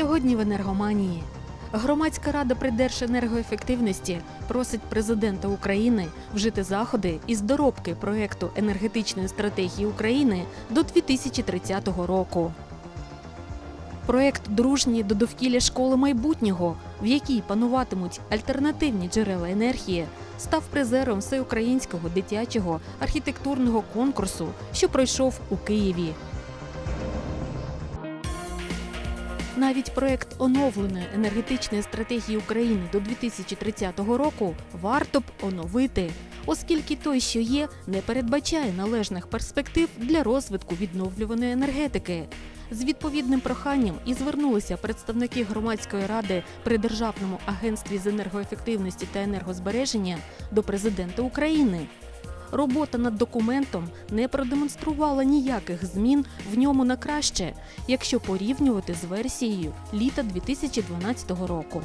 Сьогодні в енергоманії. Громадська рада при Держенергоефективності просить президента України вжити заходи із доробки проекту енергетичної стратегії України до 2030 року. Проект дружні до довкілля школи майбутнього, в якій пануватимуть альтернативні джерела енергії, став призером всеукраїнського дитячого архітектурного конкурсу, що пройшов у Києві. Навіть проект оновленої енергетичної стратегії України до 2030 року варто б оновити, оскільки той, що є, не передбачає належних перспектив для розвитку відновлюваної енергетики. З відповідним проханням і звернулися представники громадської ради при Державному агентстві з енергоефективності та енергозбереження до президента України. Робота над документом не продемонструвала ніяких змін в ньому на краще, якщо порівнювати з версією літа 2012 року.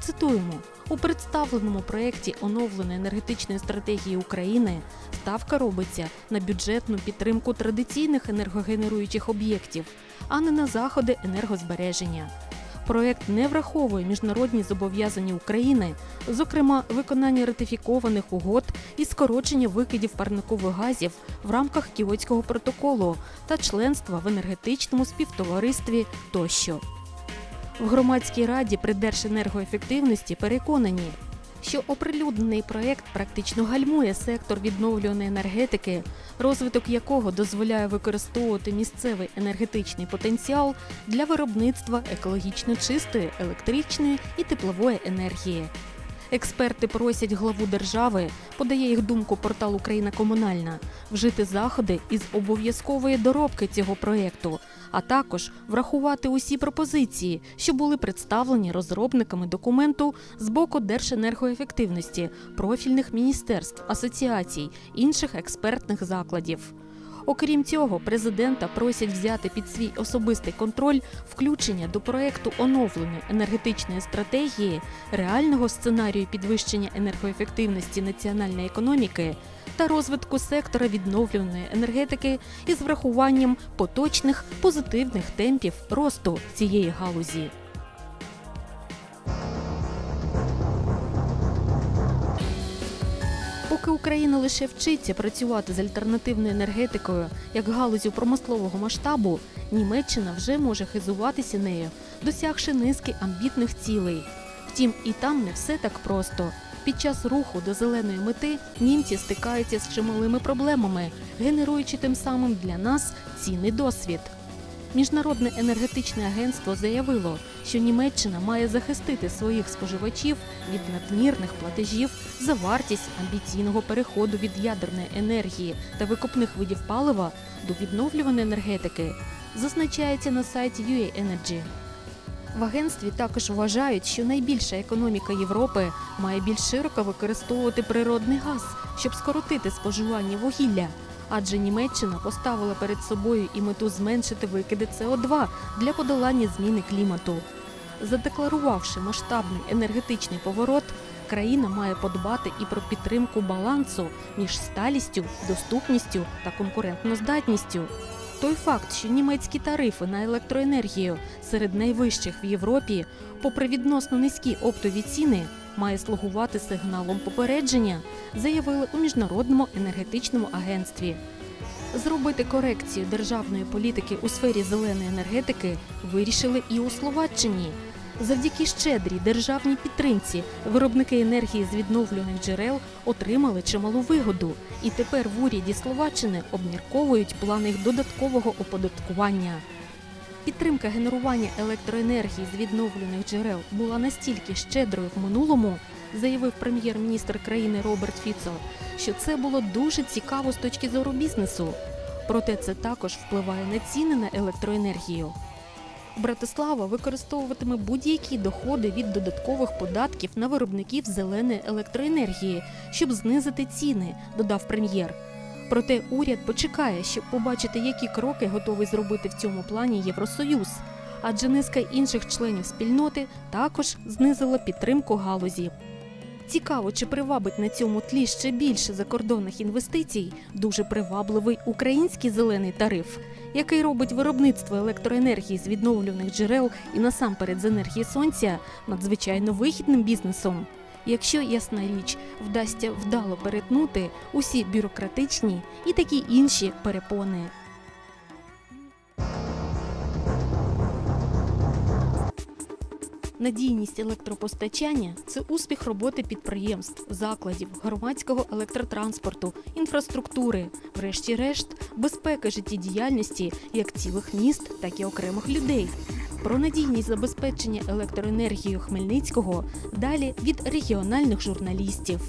Цитуємо: у представленому проєкті оновленої енергетичної стратегії України ставка робиться на бюджетну підтримку традиційних енергогенеруючих об'єктів, а не на заходи енергозбереження. Проект не враховує міжнародні зобов'язання України, зокрема виконання ратифікованих угод і скорочення викидів парникових газів в рамках Кіотського протоколу та членства в енергетичному співтоваристві тощо. В громадській раді при Держенергоефективності переконані, що оприлюднений проект практично гальмує сектор відновлюваної енергетики, розвиток якого дозволяє використовувати місцевий енергетичний потенціал для виробництва екологічно чистої електричної і теплової енергії. Експерти просять главу держави, подає їх думку портал Україна Комунальна, вжити заходи із обов'язкової доробки цього проєкту, а також врахувати усі пропозиції, що були представлені розробниками документу з боку Держенергоефективності, профільних міністерств, асоціацій, інших експертних закладів. Окрім цього, президента просять взяти під свій особистий контроль включення до проекту оновленої енергетичної стратегії, реального сценарію підвищення енергоефективності національної економіки та розвитку сектора відновлюваної енергетики із врахуванням поточних позитивних темпів росту цієї галузі. Поки Україна лише вчиться працювати з альтернативною енергетикою як галузю промислового масштабу, Німеччина вже може хизуватися нею, досягши низки амбітних цілей. Втім, і там не все так просто. Під час руху до зеленої мети німці стикаються з чималими проблемами, генеруючи тим самим для нас цінний досвід. Міжнародне енергетичне агентство заявило, що Німеччина має захистити своїх споживачів від надмірних платежів за вартість амбіційного переходу від ядерної енергії та викопних видів палива до відновлюваної енергетики, зазначається на сайті UA Energy. В агентстві також вважають, що найбільша економіка Європи має більш широко використовувати природний газ, щоб скоротити споживання вугілля. Адже Німеччина поставила перед собою і мету зменшити викиди СО2 для подолання зміни клімату. Задекларувавши масштабний енергетичний поворот, країна має подбати і про підтримку балансу між сталістю, доступністю та конкурентноздатністю. Той факт, що німецькі тарифи на електроенергію серед найвищих в Європі, попри відносно низькі оптові ціни, має слугувати сигналом попередження, заявили у міжнародному енергетичному агентстві. Зробити корекцію державної політики у сфері зеленої енергетики вирішили і у Словаччині. Завдяки щедрій державній підтримці виробники енергії з відновлюваних джерел отримали чималу вигоду, і тепер в уряді Словаччини обмірковують плани додаткового оподаткування. Підтримка генерування електроенергії з відновлюваних джерел була настільки щедрою в минулому, заявив прем'єр-міністр країни Роберт Фіцо, що це було дуже цікаво з точки зору бізнесу. Проте це також впливає на ціни на електроенергію. Братислава використовуватиме будь-які доходи від додаткових податків на виробників зеленої електроенергії, щоб знизити ціни, додав прем'єр. Проте уряд почекає, щоб побачити, які кроки готовий зробити в цьому плані Євросоюз. Адже низка інших членів спільноти також знизила підтримку галузі. Цікаво, чи привабить на цьому тлі ще більше закордонних інвестицій дуже привабливий український зелений тариф, який робить виробництво електроенергії з відновлюваних джерел і насамперед з енергії сонця надзвичайно вихідним бізнесом. Якщо ясна річ вдасться вдало перетнути усі бюрократичні і такі інші перепони. Надійність електропостачання це успіх роботи підприємств, закладів, громадського електротранспорту, інфраструктури, врешті-решт, безпека життєдіяльності як цілих міст, так і окремих людей. Про надійність забезпечення електроенергією Хмельницького далі від регіональних журналістів.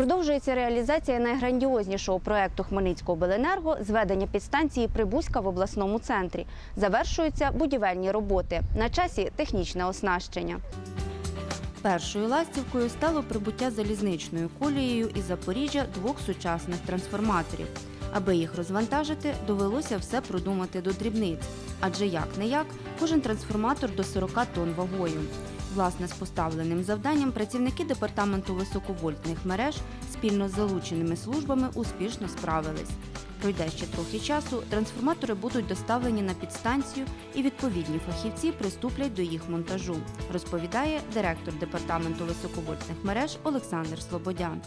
Продовжується реалізація найграндіознішого проекту Хмельницького обленерго зведення підстанції Прибузька в обласному центрі. Завершуються будівельні роботи. На часі технічне оснащення. Першою ластівкою стало прибуття залізничною колією із Запоріжжя двох сучасних трансформаторів. Аби їх розвантажити, довелося все продумати до дрібниць, адже як не як кожен трансформатор до 40 тонн вагою. Власне, з поставленим завданням працівники департаменту високовольтних мереж спільно з залученими службами успішно справились. Пройде ще трохи часу, трансформатори будуть доставлені на підстанцію і відповідні фахівці приступлять до їх монтажу, розповідає директор департаменту високовольтних мереж Олександр Слободян.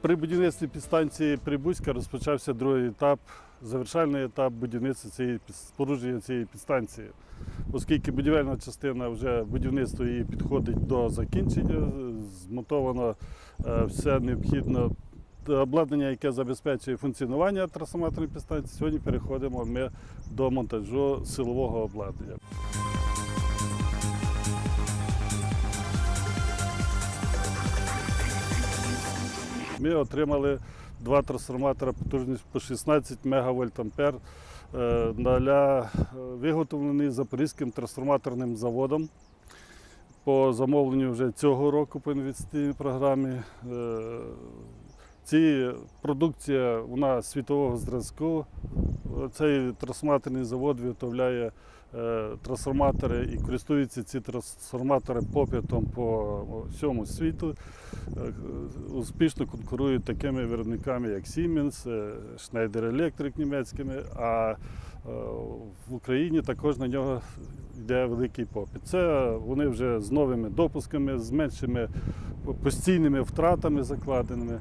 При будівництві підстанції Прибузька розпочався другий етап, завершальний етап будівництва цієї спорудження цієї підстанції. Оскільки будівельна частина вже будівництво її підходить до закінчення, змонтовано е, все необхідне обладнання, яке забезпечує функціонування трансформаторної підстанції. Сьогодні переходимо ми до монтажу силового обладнання. Ми отримали два трансформатора потужністю по 16 МВА е, для е, виготовлені Запорізьким трансформаторним заводом. По замовленню вже цього року по інвестиційній програмі. Е, Ці продукція вона світового зразку. Цей трансформаторний завод виготовляє е, трансформатори і користуються ці трансформатори попитом по всьому світу. Е, Успішно конкурують такими виробниками, як Siemens, е, Schneider Electric німецькими, а е, в Україні також на нього йде великий попит. Це вони вже з новими допусками, з меншими постійними втратами закладеними.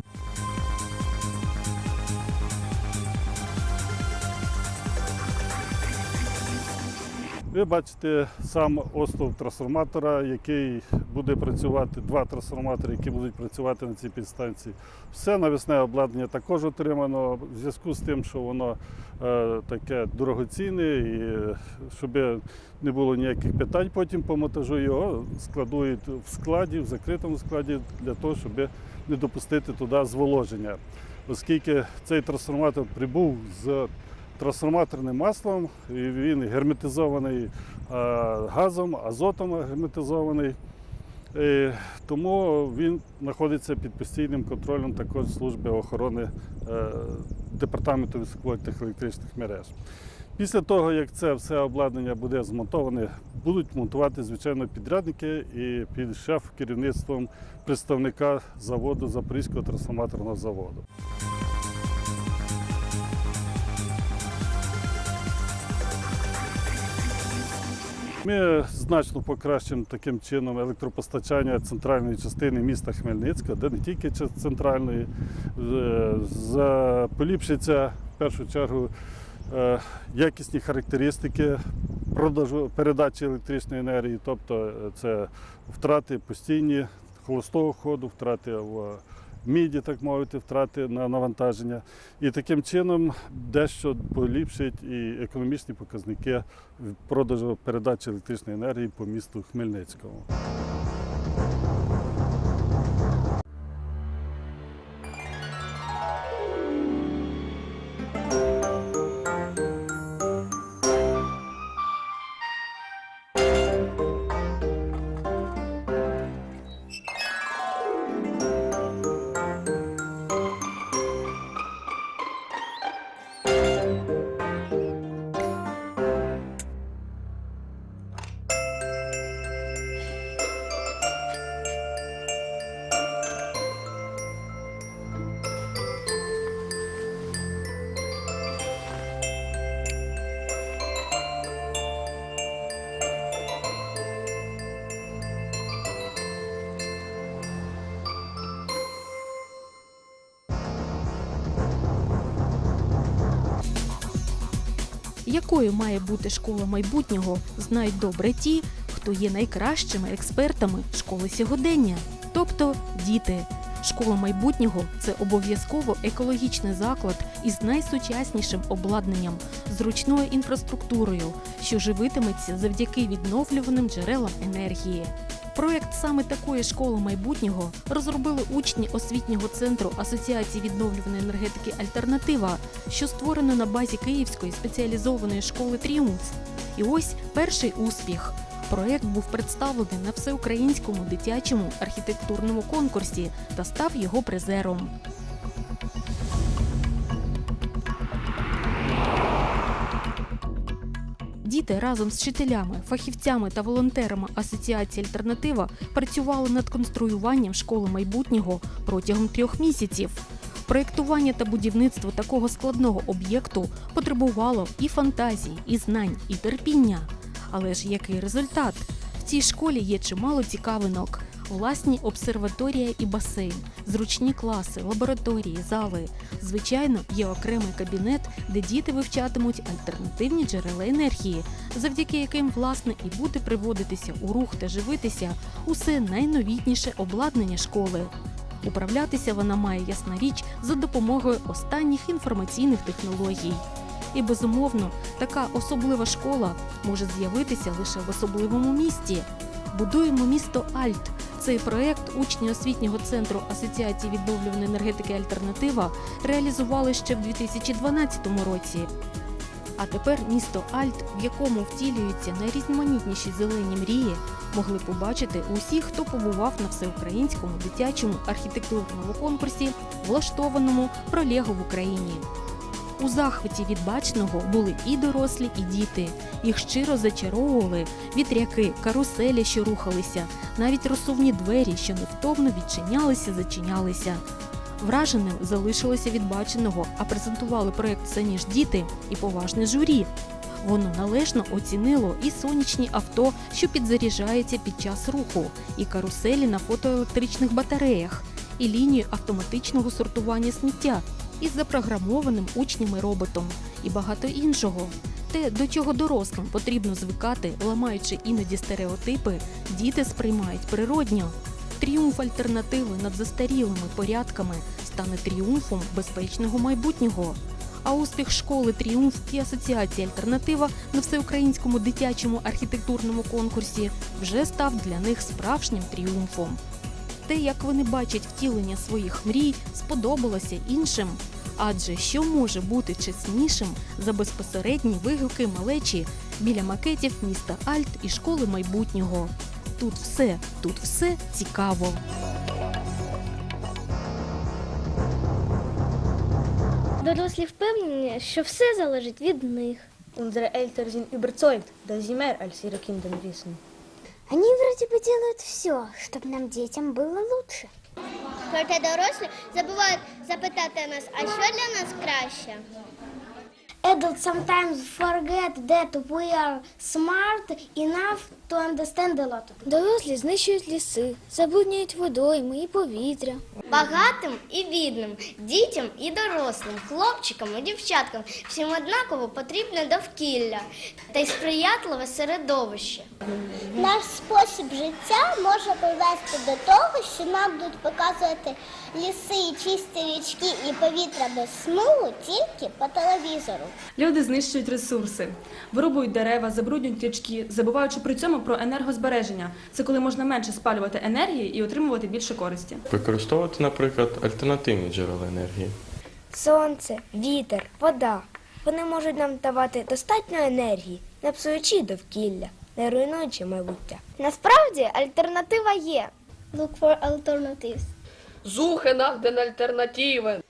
Ви бачите сам остов трансформатора, який буде працювати, два трансформатори, які будуть працювати на цій підстанції. Все навісне обладнання також отримано в зв'язку з тим, що воно е, таке дорогоцінне, і е, щоб не було ніяких питань потім по монтажу, його складують в складі, в закритому складі, для того, щоб не допустити туди зволоження. Оскільки цей трансформатор прибув з трансформаторним маслом, і він герметизований е, газом, азотом герметизований. Е, Тому він знаходиться під постійним контролем також служби охорони е, департаменту високовольтних електричних мереж. Після того, як це все обладнання буде змонтоване, будуть монтувати, звичайно, підрядники і під шеф керівництвом представника заводу Запорізького трансформаторного заводу. Ми значно покращимо таким чином електропостачання центральної частини міста Хмельницька, де не тільки центральної, поліпшиться в першу чергу е, якісні характеристики продажу передачі електричної енергії, тобто е, це втрати постійні холостого ходу, втрати в міді, так мовити, втрати на навантаження. І таким чином дещо поліпшить і економічні показники продажу передачі електричної енергії по місту Хмельницькому. Якою має бути школа майбутнього, знають добре ті, хто є найкращими експертами школи сьогодення, тобто діти. Школа майбутнього це обов'язково екологічний заклад із найсучаснішим обладнанням, зручною інфраструктурою, що живитиметься завдяки відновлюваним джерелам енергії. Проект саме такої школи майбутнього розробили учні освітнього центру Асоціації відновлюваної енергетики Альтернатива, що створено на базі Київської спеціалізованої школи Тріумф. І ось перший успіх. Проект був представлений на всеукраїнському дитячому архітектурному конкурсі та став його призером. Діти разом з вчителями, фахівцями та волонтерами Асоціації Альтернатива працювали над конструюванням школи майбутнього протягом трьох місяців. Проєктування та будівництво такого складного об'єкту потребувало і фантазії, і знань, і терпіння. Але ж який результат? В цій школі є чимало цікавинок. Власні обсерваторія і басейн, зручні класи, лабораторії, зали. Звичайно, є окремий кабінет, де діти вивчатимуть альтернативні джерела енергії, завдяки яким власне і буде приводитися у рух та живитися усе найновітніше обладнання школи. Управлятися вона має ясна річ за допомогою останніх інформаційних технологій. І безумовно, така особлива школа може з'явитися лише в особливому місті. Будуємо місто Альт. Цей проект учні освітнього центру Асоціації відновлюваної енергетики Альтернатива реалізували ще в 2012 році. А тепер місто Альт, в якому втілюються найрізноманітніші зелені мрії, могли побачити усі, хто побував на всеукраїнському дитячому архітектурному конкурсі, влаштованому «Пролего в Україні. У захваті від баченого були і дорослі, і діти. Їх щиро зачаровували вітряки, каруселі, що рухалися, навіть розсувні двері, що невтомно відчинялися, зачинялися. Враженим залишилося від баченого, а презентували проект самі ж діти і поважне журі. Воно належно оцінило і сонячні авто, що підзаряджаються під час руху, і каруселі на фотоелектричних батареях, і лінію автоматичного сортування сміття із запрограмованим учнями роботом і багато іншого. Те, до чого дорослим потрібно звикати, ламаючи іноді стереотипи, діти сприймають природньо. Тріумф альтернативи над застарілими порядками стане тріумфом безпечного майбутнього. А успіх школи Тріумф і асоціації Альтернатива на всеукраїнському дитячому архітектурному конкурсі вже став для них справжнім тріумфом. Те, як вони бачать втілення своїх мрій, сподобалося іншим. Адже що може бути чеснішим за безпосередні вигуки малечі біля макетів міста Альт і школи майбутнього? Тут все, тут все цікаво. Дорослі впевнені, що все залежить від них. Unsere Eltern sind überzeugt, dass sie mehr als ihre Kinder wissen. Они вроде бы делают все, чтобы нам детям было лучше. Проте дорослі забувають запитати нас, а що для нас краще? Adults sometimes forget that we are smart enough to understand a lot. Дорослі знищують ліси, забруднюють водойми і повітря. Багатим і бідним, дітям і дорослим, хлопчикам і дівчаткам всім однаково потрібне довкілля та й сприятливе середовище. Наш спосіб життя може привести до того, що нам будуть показувати ліси, чисті річки і повітря без смугу тільки по телевізору. Люди знищують ресурси, вирубують дерева, забруднюють річки, забуваючи при цьому про енергозбереження. Це коли можна менше спалювати енергії і отримувати більше користі. Використовувати, наприклад, альтернативні джерела енергії. Сонце, вітер, вода. Вони можуть нам давати достатньо енергії, не псуючи довкілля, не руйнуючи майбуття. Насправді альтернатива є. Look for alternatives. Suche nach den Alternativen.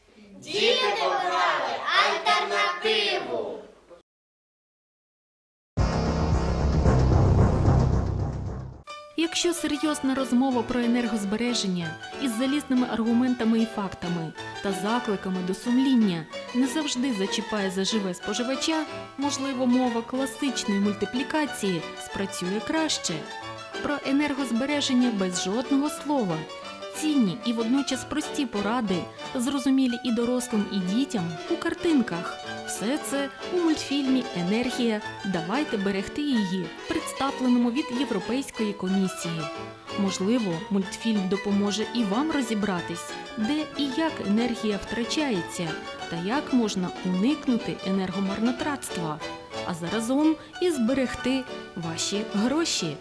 Якщо серйозна розмова про енергозбереження із залізними аргументами і фактами та закликами до сумління не завжди зачіпає за живе споживача, можливо, мова класичної мультиплікації спрацює краще. Про енергозбереження без жодного слова. Цінні і водночас прості поради, зрозумілі і дорослим, і дітям у картинках. Все це у мультфільмі Енергія. Давайте берегти її, представленому від Європейської комісії. Можливо, мультфільм допоможе і вам розібратись, де і як енергія втрачається, та як можна уникнути енергомарнотратства, а заразом і зберегти ваші гроші.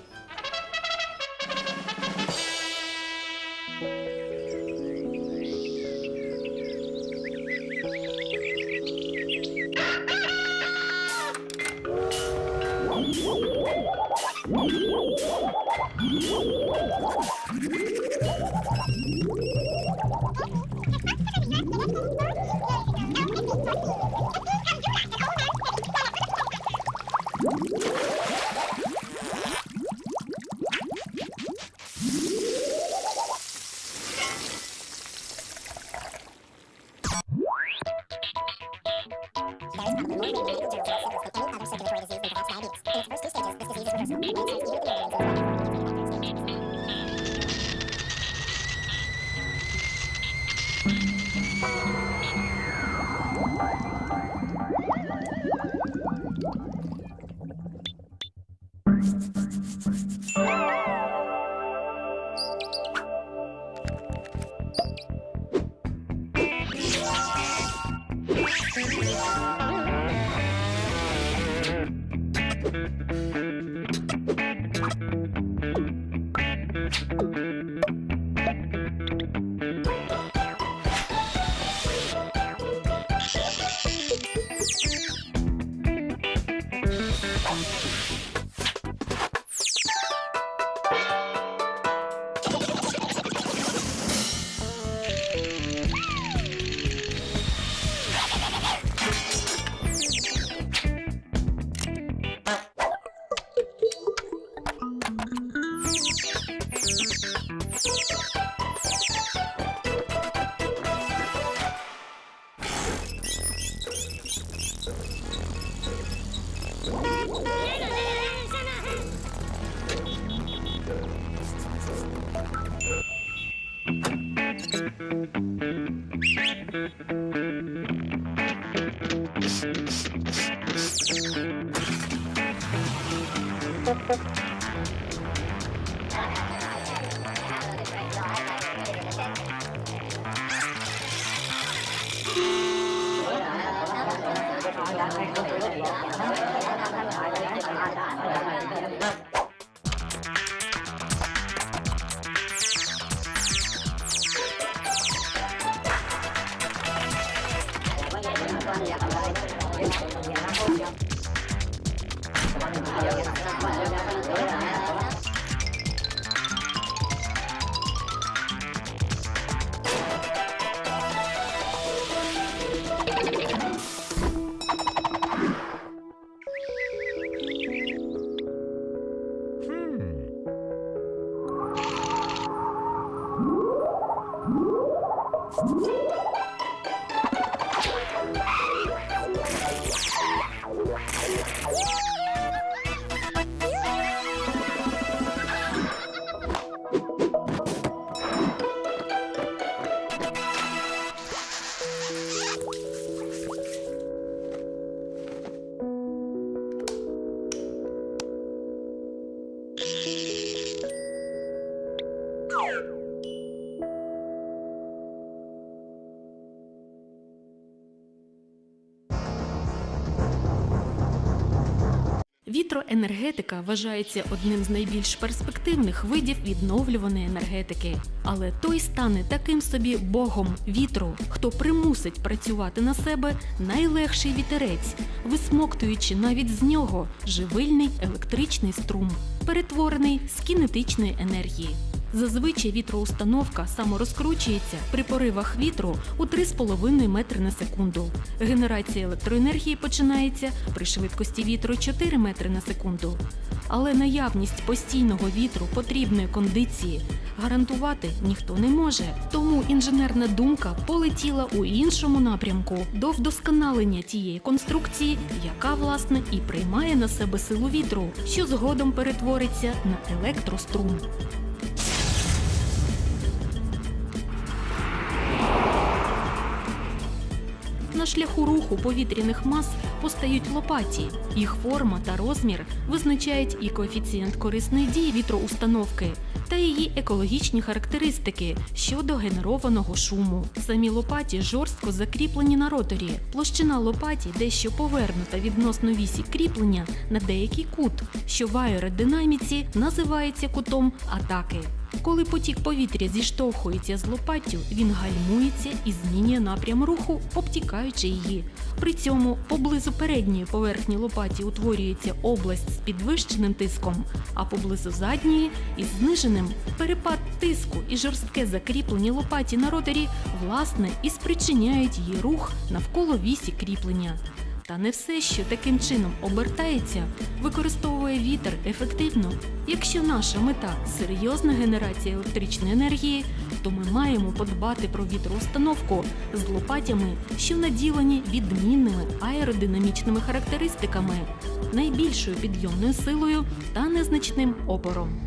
you. Вітроенергетика вважається одним з найбільш перспективних видів відновлюваної енергетики. Але той стане таким собі богом вітру, хто примусить працювати на себе найлегший вітерець, висмоктуючи навіть з нього живильний електричний струм, перетворений з кінетичної енергії. Зазвичай вітроустановка саморозкручується при поривах вітру у 3,5 метри на секунду. Генерація електроенергії починається при швидкості вітру 4 метри на секунду. Але наявність постійного вітру потрібної кондиції гарантувати ніхто не може. Тому інженерна думка полетіла у іншому напрямку до вдосконалення тієї конструкції, яка власне і приймає на себе силу вітру, що згодом перетвориться на електрострум. Шляху руху повітряних мас постають лопаті. Їх форма та розмір визначають і коефіцієнт корисної дії вітроустановки та її екологічні характеристики щодо генерованого шуму. Самі лопаті жорстко закріплені на роторі. Площина лопаті дещо повернута відносно вісі кріплення на деякий кут, що в аеродинаміці називається кутом атаки. Коли потік повітря зіштовхується з лопаттю, він гальмується і змінює напрям руху, обтікаючи її. При цьому поблизу передньої поверхні лопаті утворюється область з підвищеним тиском, а поблизу задньої із зниженим перепад тиску і жорстке закріплення лопаті на роторі власне і спричиняють її рух навколо вісі кріплення. Та не все, що таким чином обертається, використовує вітер ефективно. Якщо наша мета серйозна генерація електричної енергії, то ми маємо подбати про вітроустановку з лопатями, що наділені відмінними аеродинамічними характеристиками, найбільшою підйомною силою та незначним опором.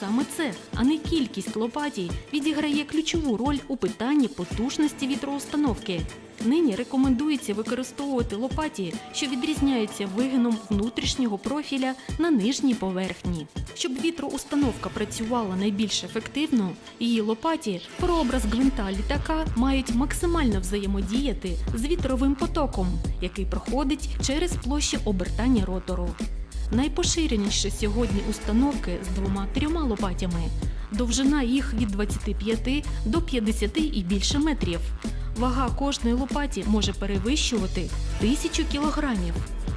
Саме це, а не кількість лопатій, відіграє ключову роль у питанні потужності вітроустановки. Нині рекомендується використовувати лопаті, що відрізняються вигином внутрішнього профіля на нижній поверхні. Щоб вітроустановка працювала найбільш ефективно, її лопаті, прообраз гвинта літака, мають максимально взаємодіяти з вітровим потоком, який проходить через площу обертання ротору. Найпоширеніші сьогодні установки з двома-трьома лопатями. Довжина їх від 25 до 50 і більше метрів. Вага кожної лопаті може перевищувати тисячу кілограмів.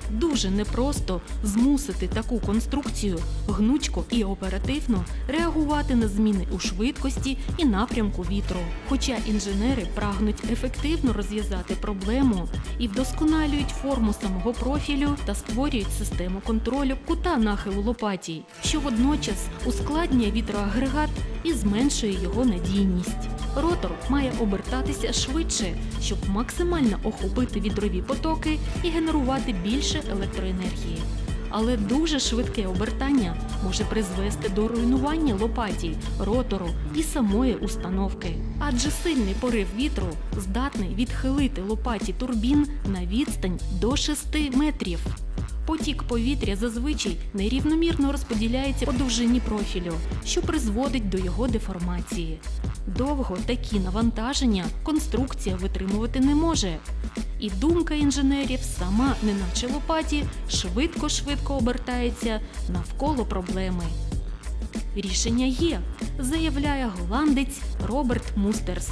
Дуже непросто змусити таку конструкцію гнучко і оперативно реагувати на зміни у швидкості і напрямку вітру. Хоча інженери прагнуть ефективно розв'язати проблему і вдосконалюють форму самого профілю та створюють систему контролю кута нахилу лопатій, що водночас ускладнює вітроагрегат і зменшує його надійність. Ротор має обертатися швидше, щоб максимально охопити вітрові потоки і генерувати більше електроенергії. Але дуже швидке обертання може призвести до руйнування лопатій, ротору і самої установки. Адже сильний порив вітру здатний відхилити лопаті турбін на відстань до 6 метрів. Потік повітря зазвичай нерівномірно розподіляється по довжині профілю, що призводить до його деформації. Довго такі навантаження конструкція витримувати не може. І думка інженерів сама, неначе лопаті, швидко-швидко обертається навколо проблеми. Рішення є, заявляє голландець Роберт Мустерс.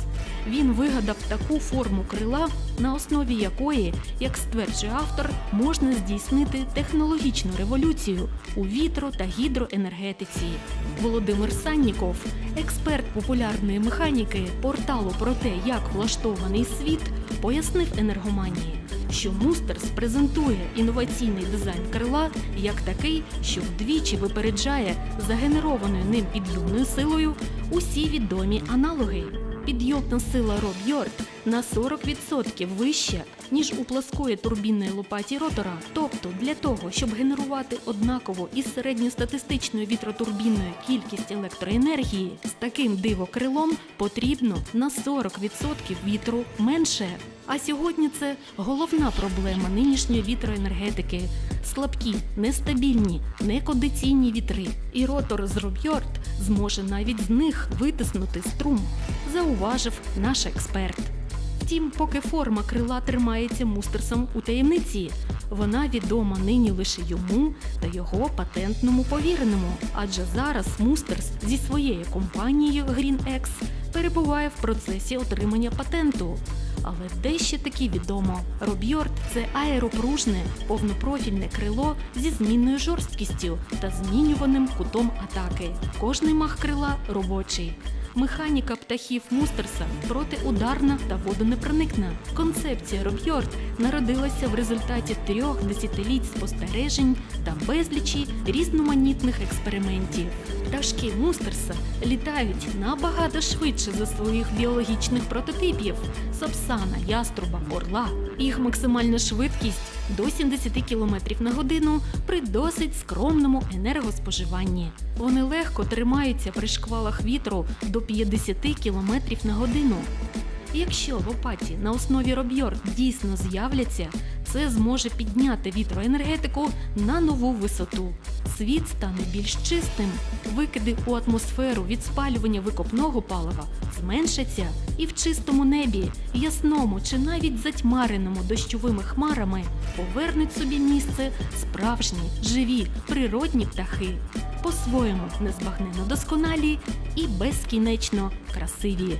Він вигадав таку форму крила, на основі якої, як стверджує автор, можна здійснити технологічну революцію у вітро та гідроенергетиці. Володимир Санніков, експерт популярної механіки порталу про те, як влаштований світ, пояснив енергоманії, що Мустерс презентує інноваційний дизайн крила як такий, що вдвічі випереджає загенерованою ним підйомною силою усі відомі аналоги. Підйомна сила Роб'йорд на 40% вища, ніж у плоскої турбінної лопаті ротора. Тобто для того, щоб генерувати однаково із середньостатистичною вітротурбінною кількість електроенергії, з таким дивокрилом потрібно на 40% вітру менше. А сьогодні це головна проблема нинішньої вітроенергетики. Слабкі, нестабільні, некондиційні вітри. І ротор з Роб'йорд зможе навіть з них витиснути струм, зауважив наш експерт. Втім, поки форма крила тримається мустерсом у таємниці, вона відома нині лише йому та його патентному повіреному. Адже зараз Мустерс зі своєю компанією GreenX перебуває в процесі отримання патенту. Але де ще таки відомо? Роб'йорд це аеропружне повнопрофільне крило зі змінною жорсткістю та змінюваним кутом атаки. Кожний мах крила робочий. Механіка птахів Мустерса протиударна та водонепроникна. Концепція Роб'йорд народилася в результаті трьох десятиліть спостережень та безлічі різноманітних експериментів. Пташки Мустерса літають набагато швидше за своїх біологічних прототипів Сапсана, яструба, орла. Їх максимальна швидкість до 70 км на годину при досить скромному енергоспоживанні. Вони легко тримаються при шквалах вітру до 50 км на годину. Якщо в опаті на основі робьор дійсно з'являться, це зможе підняти вітроенергетику на нову висоту. Світ стане більш чистим, викиди у атмосферу від спалювання викопного палива зменшаться, і в чистому небі, ясному чи навіть затьмареному дощовими хмарами повернуть собі місце справжні, живі, природні птахи, по-своєму незбагненно досконалі і безкінечно красиві.